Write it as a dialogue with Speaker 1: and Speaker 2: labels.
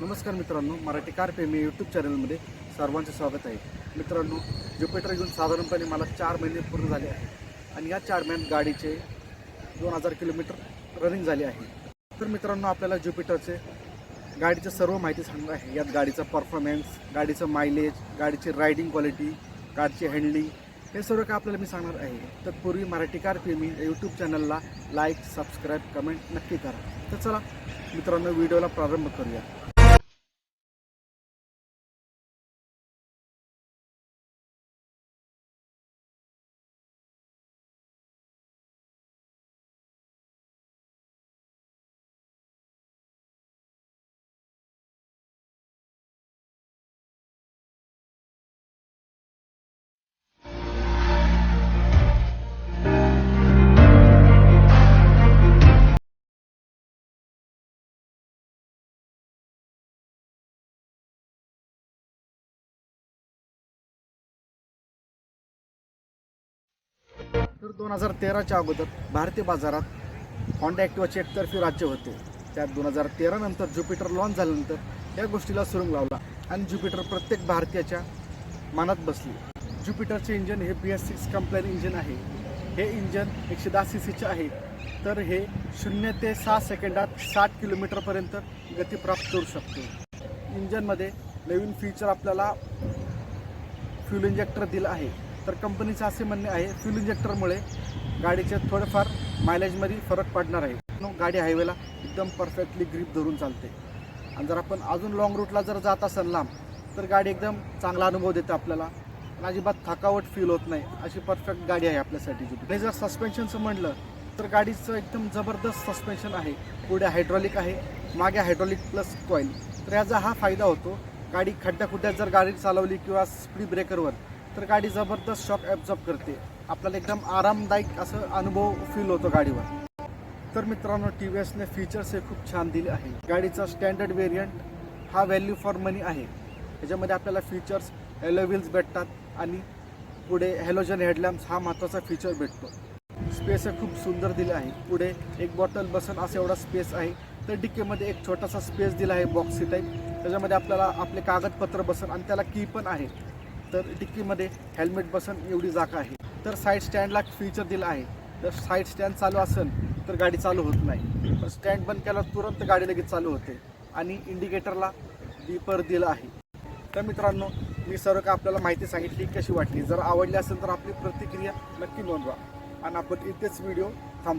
Speaker 1: नमस्कार मित्रांनो मराठी कार प्रेमी यूट्यूब चॅनलमध्ये सर्वांचे स्वागत आहे. मित्रांनो ज्युपिटर घेऊन साधारणपणे मला चार महिने पूर्ण झाले आहे आणि या चार महिन्यात गाडीचे दोन हजार किलोमीटर रनिंग झाले आहे. तर मित्रांनो आपल्याला ज्युपिटरचे गाडीचं सर्व माहिती सांगणार आहे. यात गाडीचा परफॉर्मन्स गाडीचं मायलेज गाडीची रायडिंग क्वालिटी गाडीची हँडलिंग हे सर्व काय आपल्याला मी सांगणार आहे. तत्पूर्वी मराठी कार प्रेमी यूट्यूब चॅनलला लाईक सबस्क्राईब कमेंट नक्की करा. तर चला मित्रांनो व्हिडिओला प्रारंभ करूया. तर दोन हजार तेराच्या अगोदर भारतीय बाजारात हॉंडा ॲक्टिवाचे एकतर्फी राज्य होते. त्यात दोन हजार तेरानंतर ज्युपिटर लॉन्च झाल्यानंतर या गोष्टीला सुरुंग लावला आणि ज्युपिटर प्रत्येक भारतीयाच्या मनात बसली. ज्युपिटरचे इंजन हे B S six compliant engine आहे. हे इंजन एकशे दहा सी सीचे आहे. तर हे शून्य ते सहा सेकंदात साठ किलोमीटरपर्यंत गती प्राप्त करू शकतो. इंजनमध्ये नवीन फीचर आपल्याला फ्यूल इंजेक्टर दिलं आहे. तर कंपनीचं असे म्हणणे आहे फ्युल इंजेक्टरमुळे गाडीचे थोडेफार मायलेजमध्ये फरक पडणार आहे. नो, गाडी हायवेला एकदम परफेक्टली ग्रीप धरून चालते. आणि जर आपण अजून लॉंग रूटला जर जात असाल लांब तर गाडी एकदम चांगला अनुभव देते आपल्याला. आणि अजिबात थकावट फील होत नाही. अशी परफेक्ट गाडी आहे आपल्यासाठी. आणि जर सस्पेन्शनचं म्हटलं तर गाडीचं एकदम जबरदस्त सस्पेन्शन आहे. पुढे हायड्रॉलिक आहे मागे हायड्रॉलिक प्लस कॉईल तर याचा हा फायदा होतो गाडी खड्ड्या खुड्ड्यात जर गाडी चालवली किंवा स्पीड ब्रेकरवर तर गाडी जबरदस्त शॉक ॲब्झॉर्ब करते. आपल्याला एकदम आरामदायक असं अनुभव फील होतो गाडीवर. तर मित्रांनो टी व्ही एसने फीचर्स हे खूप छान दिले आहे. गाडीचा स्टँडर्ड वेरियंट हा व्हॅल्यू फॉर मनी आहे. त्याच्यामध्ये आपल्याला फीचर्स एलो व्हील्स भेटतात आणि पुढे हॅलोजन हेडलॅम्प्स हा महत्त्वाचा फीचर भेटतो. स्पेस हे खूप सुंदर दिले आहे. पुढे एक बॉटल बसन असा एवढा स्पेस आहे. तर डिक्कीमध्ये एक छोटासा स्पेस दिला आहे बॉक्सी टाईप त्याच्यामध्ये आपल्याला आपले कागदपत्र बसन आणि त्याला की पण आहे. तर डिक्कीमध्ये हेल्मेट बसन एवढी जागा आहे. तर साईड स्टँडला फीचर दिलं आहे. जर साईड स्टँड चालू असेल तर गाडी चालू होत नाही. पण स्टँड बंद केला तुरंत गाडी लगेच चालू होते. आणि इंडिकेटरला बीपर दिलं आहे. तर मित्रांनो मी सर्व का आपल्याला माहिती सांगितली कशी वाटली? जर आवडली असेल तर आपली प्रतिक्रिया नक्की नोंदवा. आणि आपण इथेच व्हिडिओ थांबू.